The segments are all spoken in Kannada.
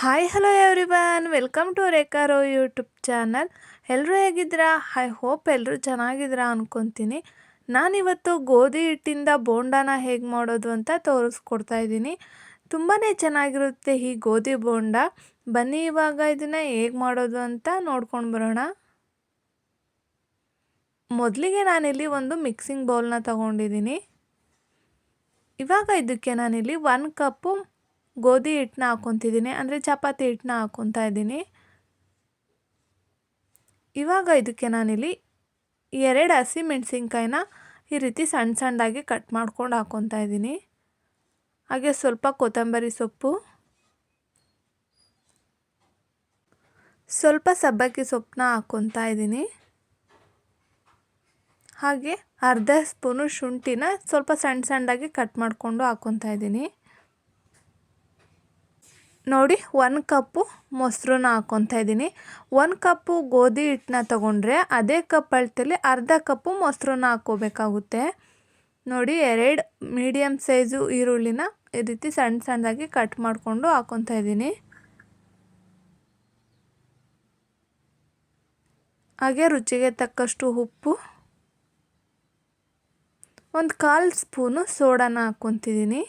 Hi hello everyone welcome to ರೇಖಾರೋ YouTube channel ಎಲ್ಲರೂ ಹೇಗಿದ್ದೀರಾ? ಐ ಹೋಪ್ ಎಲ್ಲರೂ ಚೆನ್ನಾಗಿದ್ದೀರಾ ಅಂದ್ಕೊತೀನಿ ನಾನಿವತ್ತು ಗೋಧಿ ಹಿಟ್ಟಿಂದ ಬೋಂಡಾನ ಹೇಗೆ ಮಾಡೋದು ಅಂತ ತೋರಿಸ್ಕೊಡ್ತಾ ಇದ್ದೀನಿ. ತುಂಬಾ ಚೆನ್ನಾಗಿರುತ್ತೆ ಈ ಗೋಧಿ ಬೋಂಡ. ಬನ್ನಿ ಇವಾಗ ಇದನ್ನು ಹೇಗೆ ಮಾಡೋದು ಅಂತ ನೋಡ್ಕೊಂಡು ಬರೋಣ. ಮೊದಲಿಗೆ ನಾನಿಲ್ಲಿ ಒಂದು ಮಿಕ್ಸಿಂಗ್ ಬೌಲ್ನ ತಗೊಂಡಿದ್ದೀನಿ. ಇವಾಗ ಇದಕ್ಕೆ ನಾನಿಲ್ಲಿ ಒನ್ ಕಪ್ಪು ಗೋಧಿ ಹಿಟ್ಟನ್ನ ಹಾಕ್ಕೊತಿದ್ದೀನಿ. ಅಂದರೆ ಚಪಾತಿ ಹಿಟ್ಟನ್ನ ಹಾಕ್ಕೊತಾ ಇದ್ದೀನಿ. ಇವಾಗ ಇದಕ್ಕೆ ನಾನಿಲ್ಲಿ ಎರಡು ಹಸಿ ಮೆಣಸಿನ್ಕಾಯಿನ ಈ ರೀತಿ ಸಣ್ಣ ಸಣ್ಣದಾಗಿ ಕಟ್ ಮಾಡ್ಕೊಂಡು ಹಾಕ್ಕೊತಾ ಇದ್ದೀನಿ. ಹಾಗೆ ಸ್ವಲ್ಪ ಕೊತ್ತಂಬರಿ ಸೊಪ್ಪು, ಸ್ವಲ್ಪ ಸಬ್ಬಕ್ಕಿ ಸೊಪ್ಪನ್ನ ಹಾಕ್ಕೊತಾ ಇದ್ದೀನಿ. ಹಾಗೆ ಅರ್ಧ ಸ್ಪೂನು ಶುಂಠಿನ ಸ್ವಲ್ಪ ಸಣ್ಣ ಸಣ್ಣದಾಗಿ ಕಟ್ ಮಾಡಿಕೊಂಡು ಹಾಕ್ಕೊತಾ ಇದ್ದೀನಿ. ನೋಡಿ, ಒಂದು ಕಪ್ಪು ಮೊಸರನ್ನ ಹಾಕ್ಕೊತಾ ಇದ್ದೀನಿ. ಒಂದು ಕಪ್ಪು ಗೋಧಿ ಹಿಟ್ಟನ್ನ ತೊಗೊಂಡ್ರೆ ಅದೇ ಕಪ್ ಅಳತೆಯಲ್ಲಿ ಅರ್ಧ ಕಪ್ಪು ಮೊಸರನ್ನ ಹಾಕ್ಕೋಬೇಕಾಗುತ್ತೆ. ನೋಡಿ, ಎರಡು ಮೀಡಿಯಮ್ ಸೈಜು ಈರುಳ್ಳಿನ ಈ ರೀತಿ ಸಣ್ಣ ಸಣ್ಣದಾಗಿ ಕಟ್ ಮಾಡಿಕೊಂಡು ಹಾಕ್ಕೊತಾ ಇದ್ದೀನಿ. ಹಾಗೆ ರುಚಿಗೆ ತಕ್ಕಷ್ಟು ಉಪ್ಪು. ಒಂದು ಕಾಲು ಸ್ಪೂನು ಸೋಡಾನ ಹಾಕ್ಕೊತಿದ್ದೀನಿ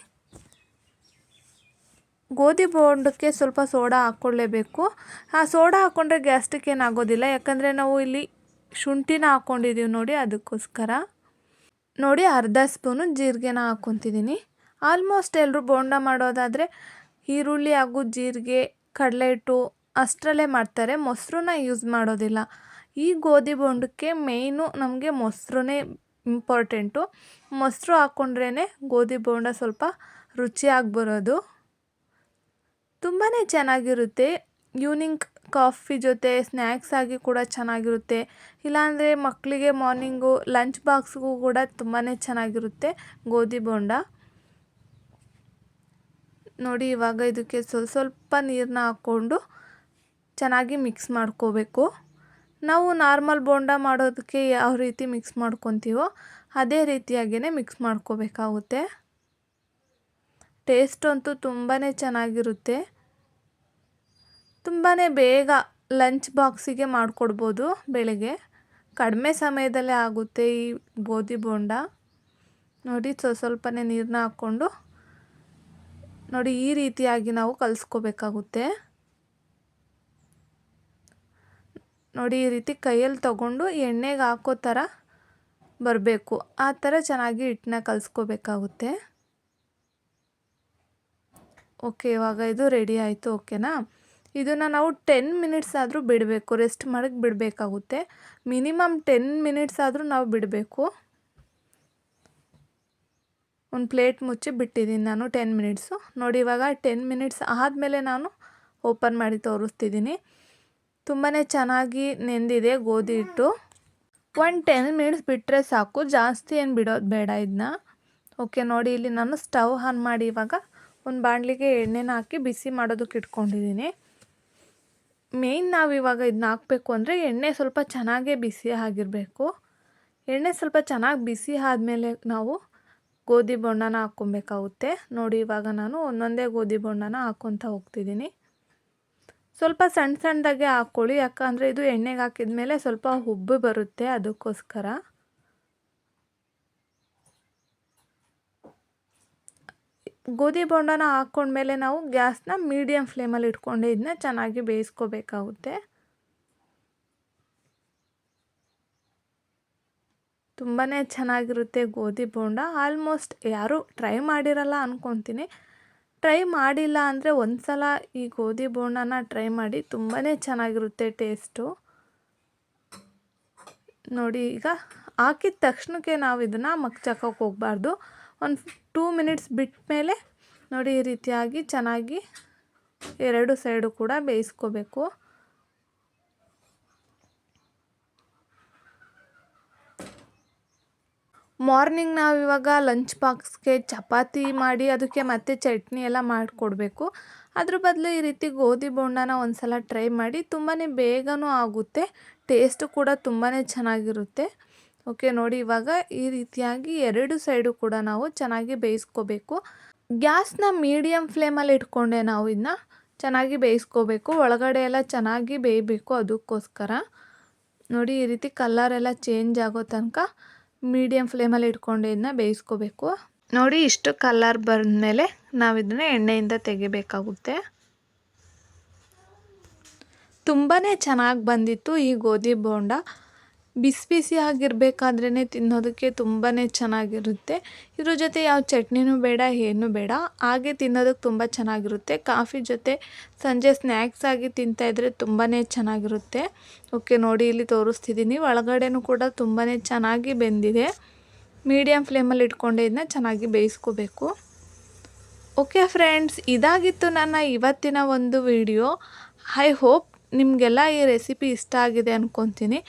ಗೋಧಿ ಬೋಂಡಕ್ಕೆ ಸ್ವಲ್ಪ ಸೋಡಾ ಹಾಕ್ಕೊಳ್ಳೇಬೇಕು. ಆ ಸೋಡಾ ಹಾಕ್ಕೊಂಡ್ರೆ ಗ್ಯಾಸ್ಟಿಕ್ ಏನಾಗೋದಿಲ್ಲ. ಯಾಕಂದರೆ ನಾವು ಇಲ್ಲಿ ಶುಂಠಿನ ಹಾಕ್ಕೊಂಡಿದ್ದೀವಿ ನೋಡಿ ಅದಕ್ಕೋಸ್ಕರ. ನೋಡಿ ಅರ್ಧ ಸ್ಪೂನು ಜೀರಿಗೆನ ಹಾಕ್ಕೊತಿದ್ದೀನಿ. ಆಲ್ಮೋಸ್ಟ್ ಎಲ್ಲರೂ ಬೋಂಡ ಮಾಡೋದಾದರೆ ಈರುಳ್ಳಿ ಹಾಗೂ ಜೀರಿಗೆ, ಕಡಲೆ ಹಿಟ್ಟು ಅಷ್ಟರಲ್ಲೇ ಮಾಡ್ತಾರೆ. ಮೊಸರನ್ನ ಯೂಸ್ ಮಾಡೋದಿಲ್ಲ. ಈ ಗೋಧಿ ಬೋಂಡಕ್ಕೆ ಮೇಯ್ನು ನಮಗೆ ಮೊಸರನ್ನೇ ಇಂಪಾರ್ಟೆಂಟು. ಮೊಸರು ಹಾಕ್ಕೊಂಡ್ರೇ ಗೋಧಿ ಬೋಂಡ ಸ್ವಲ್ಪ ರುಚಿಯಾಗಿ ಬರೋದು. ತುಂಬಾ ಚೆನ್ನಾಗಿರುತ್ತೆ. ಈವ್ನಿಂಗ್ ಕಾಫಿ ಜೊತೆ ಸ್ನ್ಯಾಕ್ಸ್ ಆಗಿ ಕೂಡ ಚೆನ್ನಾಗಿರುತ್ತೆ. ಇಲ್ಲಾಂದರೆ ಮಕ್ಕಳಿಗೆ ಮಾರ್ನಿಂಗು ಲಂಚ್ ಬಾಕ್ಸ್ಗೂ ಕೂಡ ತುಂಬಾ ಚೆನ್ನಾಗಿರುತ್ತೆ. ಗೋಧಿ ಬೋಂಡ. ನೋಡಿ ಇವಾಗ ಇದಕ್ಕೆ ಸ್ವಲ್ಪ ಸ್ವಲ್ಪ ನೀರನ್ನ ಹಾಕ್ಕೊಂಡು ಚೆನ್ನಾಗಿ ಮಿಕ್ಸ್ ಮಾಡ್ಕೋಬೇಕು. ನಾವು ನಾರ್ಮಲ್ ಬೋಂಡ ಮಾಡೋದಕ್ಕೆ ಯಾವ ರೀತಿ ಮಿಕ್ಸ್ ಮಾಡ್ಕೊತೀವೋ ಅದೇ ರೀತಿಯಾಗಿಯೇ ಮಿಕ್ಸ್ ಮಾಡ್ಕೋಬೇಕಾಗುತ್ತೆ. ಟೇಸ್ಟ್ ಅಂತೂ ತುಂಬಾ ಚೆನ್ನಾಗಿರುತ್ತೆ. ತುಂಬಾ ಬೇಗ ಲಂಚ್ ಬಾಕ್ಸಿಗೆ ಮಾಡಿಕೊಡ್ಬೋದು ಬೆಳಗ್ಗೆ. ಕಡಿಮೆ ಸಮಯದಲ್ಲೇ ಆಗುತ್ತೆ ಈ ಗೋಧಿ ಬೋಂಡ. ನೋಡಿ ಸ್ವ ಸ್ವಲ್ಪನೇ ನೀರನ್ನ ಹಾಕ್ಕೊಂಡು ನೋಡಿ, ಈ ರೀತಿಯಾಗಿ ನಾವು ಕಲಿಸ್ಕೋಬೇಕಾಗುತ್ತೆ. ನೋಡಿ, ಈ ರೀತಿ ಕೈಯಲ್ಲಿ ತಗೊಂಡು ಎಣ್ಣೆಗೆ ಹಾಕೋ ಥರ ಬರಬೇಕು. ಆ ಥರ ಚೆನ್ನಾಗಿ ಹಿಟ್ಟನ್ನ ಕಲಿಸ್ಕೋಬೇಕಾಗುತ್ತೆ. ಓಕೆ, ಇವಾಗ ಇದು ರೆಡಿ ಆಯಿತು, ಓಕೆನಾ? ಇದನ್ನು ನಾವು ಟೆನ್ ಮಿನಿಟ್ಸ್ ಆದರೂ ಬಿಡಬೇಕು, ರೆಸ್ಟ್ ಮಾಡೋಕ್ಕೆ ಬಿಡಬೇಕಾಗುತ್ತೆ. ಮಿನಿಮಮ್ ಟೆನ್ ಮಿನಿಟ್ಸ್ ಆದರೂ ನಾವು ಬಿಡಬೇಕು. ಒಂದು ಪ್ಲೇಟ್ ಮುಚ್ಚಿ ಬಿಟ್ಟಿದ್ದೀನಿ ನಾನು ಟೆನ್ ಮಿನಿಟ್ಸು. ನೋಡಿ, ಇವಾಗ ಟೆನ್ ಮಿನಿಟ್ಸ್ ಆದಮೇಲೆ ನಾನು ಓಪನ್ ಮಾಡಿ ತೋರಿಸ್ತಿದ್ದೀನಿ. ತುಂಬಾ ಚೆನ್ನಾಗಿ ನೆಂದಿದೆ ಗೋಧಿ ಹಿಟ್ಟು. ಒಂದು ಟೆನ್ ಮಿನಿಟ್ಸ್ ಬಿಟ್ಟರೆ ಸಾಕು, ಜಾಸ್ತಿ ಏನು ಬಿಡೋದು ಬೇಡ ಇದನ್ನ ಓಕೆ, ನೋಡಿ, ಇಲ್ಲಿ ನಾನು ಸ್ಟವ್ ಆನ್ ಮಾಡಿ ಇವಾಗ ಒಂದು ಬಾಣಲಿಗೆ ಎಣ್ಣೆನ ಹಾಕಿ ಬಿಸಿ ಮಾಡೋದಕ್ಕೆ ಇಟ್ಕೊಂಡಿದ್ದೀನಿ. ಮೇಯ್ನ್ ನಾವು ಇವಾಗ ಇದನ್ನ ಹಾಕಬೇಕು ಅಂದರೆ ಎಣ್ಣೆ ಸ್ವಲ್ಪ ಚೆನ್ನಾಗೇ ಬಿಸಿ ಆಗಿರಬೇಕು. ಎಣ್ಣೆ ಸ್ವಲ್ಪ ಚೆನ್ನಾಗಿ ಬಿಸಿ ಆದಮೇಲೆ ನಾವು ಗೋಧಿ ಬೊಣ್ಣನ ಹಾಕ್ಕೊಬೇಕಾಗುತ್ತೆ. ನೋಡಿ ಇವಾಗ ನಾನು ಒಂದೊಂದೇ ಗೋಧಿ ಬೊಣ್ಣನ ಹಾಕ್ಕೊತ ಹೋಗ್ತಿದ್ದೀನಿ. ಸ್ವಲ್ಪ ಸಣ್ಣ ಸಣ್ಣದಾಗೆ ಹಾಕ್ಕೊಳ್ಳಿ ಯಾಕಂದರೆ ಇದು ಎಣ್ಣೆಗೆ ಹಾಕಿದ ಮೇಲೆ ಸ್ವಲ್ಪ ಉಬ್ಬು ಬರುತ್ತೆ ಅದಕ್ಕೋಸ್ಕರ. ಗೋಧಿ ಬೋಂಡನ ಹಾಕ್ಕೊಂಡ್ಮೇಲೆ ನಾವು ಗ್ಯಾಸ್ನ ಮೀಡಿಯಮ್ ಫ್ಲೇಮಲ್ಲಿ ಇಟ್ಕೊಂಡು ಇದನ್ನ ಚೆನ್ನಾಗಿ ಬೇಯಿಸ್ಕೋಬೇಕಾಗುತ್ತೆ. ತುಂಬಾ ಚೆನ್ನಾಗಿರುತ್ತೆ ಗೋಧಿ ಬೋಂಡ. ಆಲ್ಮೋಸ್ಟ್ ಯಾರೂ ಟ್ರೈ ಮಾಡಿರಲ್ಲ ಅಂದ್ಕೊತೀನಿ ಟ್ರೈ ಮಾಡಿಲ್ಲ ಅಂದರೆ ಒಂದು ಸಲ ಈ ಗೋಧಿ ಬೋಂಡನ ಟ್ರೈ ಮಾಡಿ ತುಂಬಾ ಚೆನ್ನಾಗಿರುತ್ತೆ ಟೇಸ್ಟು. ನೋಡಿ ಈಗ ಹಾಕಿದ ತಕ್ಷಣಕ್ಕೆ ನಾವು ಇದನ್ನು ಮಗ್ಚಾಕೋಕೆ ಹೋಗಬಾರ್ದು. ಒಂದು ಟೂ ಮಿನಿಟ್ಸ್ ಬಿಟ್ಟ ಮೇಲೆ ನೋಡಿ ಈ ರೀತಿಯಾಗಿ ಚೆನ್ನಾಗಿ ಎರಡು ಸೈಡು ಕೂಡ ಬೇಯಿಸ್ಕೋಬೇಕು. ಮಾರ್ನಿಂಗ್ ನಾವು ಇವಾಗ ಲಂಚ್ ಬಾಕ್ಸ್ಗೆ ಚಪಾತಿ ಮಾಡಿ ಅದಕ್ಕೆ ಮತ್ತೆ ಚಟ್ನಿ ಎಲ್ಲ ಮಾಡಿಕೊಡ್ಬೇಕು. ಅದ್ರ ಬದಲು ಈ ರೀತಿ ಗೋಧಿ ಬೋಂಡನ ಒಂದು ಸಲ ಟ್ರೈ ಮಾಡಿ ತುಂಬಾ ಬೇಗನೂ ಆಗುತ್ತೆ, ಟೇಸ್ಟು ಕೂಡ ತುಂಬಾ ಚೆನ್ನಾಗಿರುತ್ತೆ. ಓಕೆ ನೋಡಿ, ಇವಾಗ ಈ ರೀತಿಯಾಗಿ ಎರಡು ಸೈಡು ಕೂಡ ನಾವು ಚೆನ್ನಾಗಿ ಬೇಯಿಸ್ಕೋಬೇಕು. ಗ್ಯಾಸ್ನ ಮೀಡಿಯಮ್ ಫ್ಲೇಮಲ್ಲಿ ಇಟ್ಕೊಂಡೆ ನಾವು ಇದನ್ನ ಚೆನ್ನಾಗಿ ಬೇಯಿಸ್ಕೋಬೇಕು. ಒಳಗಡೆ ಎಲ್ಲ ಚೆನ್ನಾಗಿ ಬೇಯಬೇಕು ಅದಕ್ಕೋಸ್ಕರ. ನೋಡಿ, ಈ ರೀತಿ ಕಲರ್ ಎಲ್ಲ ಚೇಂಜ್ ಆಗೋ ತನಕ ಮೀಡಿಯಮ್ ಫ್ಲೇಮಲ್ಲಿ ಇಟ್ಕೊಂಡು ಇದನ್ನ ಬೇಯಿಸ್ಕೋಬೇಕು. ನೋಡಿ, ಇಷ್ಟು ಕಲರ್ ಬಂದಮೇಲೆ ನಾವು ಇದನ್ನ ಎಣ್ಣೆಯಿಂದ ತೆಗಿಬೇಕಾಗುತ್ತೆ. ತುಂಬಾ ಚೆನ್ನಾಗಿ ಬಂದಿತ್ತು ಈ ಗೋಧಿ ಬೋಂಡ. ಬಿಸಿ ಬಿಸಿ ಆಗಿರಬೇಕಾದ್ರೇ ತಿನ್ನೋದಕ್ಕೆ ತುಂಬಾ ಚೆನ್ನಾಗಿರುತ್ತೆ. ಇದ್ರ ಜೊತೆ ಯಾವ ಚಟ್ನಿನೂ ಬೇಡ, ಏನೂ ಬೇಡ. ಹಾಗೆ ತಿನ್ನೋದಕ್ಕೆ ತುಂಬ ಚೆನ್ನಾಗಿರುತ್ತೆ. ಕಾಫಿ ಜೊತೆ ಸಂಜೆ ಸ್ನ್ಯಾಕ್ಸ್ ಆಗಿ ತಿಂತಾಯಿದ್ರೆ ತುಂಬಾ ಚೆನ್ನಾಗಿರುತ್ತೆ. ಓಕೆ, ನೋಡಿ ಇಲ್ಲಿ ತೋರಿಸ್ತಿದ್ದೀನಿ. ಒಳಗಡೆನೂ ಕೂಡ ತುಂಬಾ ಚೆನ್ನಾಗಿ ಬೆಂದಿದೆ. ಮೀಡಿಯಮ್ ಫ್ಲೇಮಲ್ಲಿ ಇಟ್ಕೊಂಡೆ ಇದನ್ನ ಚೆನ್ನಾಗಿ ಬೇಯಿಸ್ಕೋಬೇಕು. ಓಕೆ ಫ್ರೆಂಡ್ಸ್, ಇದಾಗಿತ್ತು ನನ್ನ ಇವತ್ತಿನ ಒಂದು ವಿಡಿಯೋ. ಐ ಹೋಪ್ ನಿಮಗೆಲ್ಲ ಈ ರೆಸಿಪಿ ಇಷ್ಟ ಆಗಿದೆ ಅಂದ್ಕೊತೀನಿ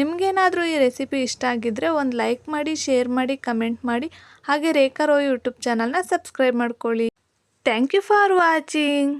ನಿಮಗೇನಾದರೂ ಈ ರೆಸಿಪಿ ಇಷ್ಟ ಆಗಿದ್ದರೆ ಒಂದು ಲೈಕ್ ಮಾಡಿ ಶೇರ್ ಮಾಡಿ ಕಮೆಂಟ್ ಮಾಡಿ. ಹಾಗೆ ರೇಖಾ ರೋ ಯೂಟ್ಯೂಬ್ ಚಾನಲ್ನ ಸಬ್ಸ್ಕ್ರೈಬ್ ಮಾಡ್ಕೊಳ್ಳಿ. Thank you for watching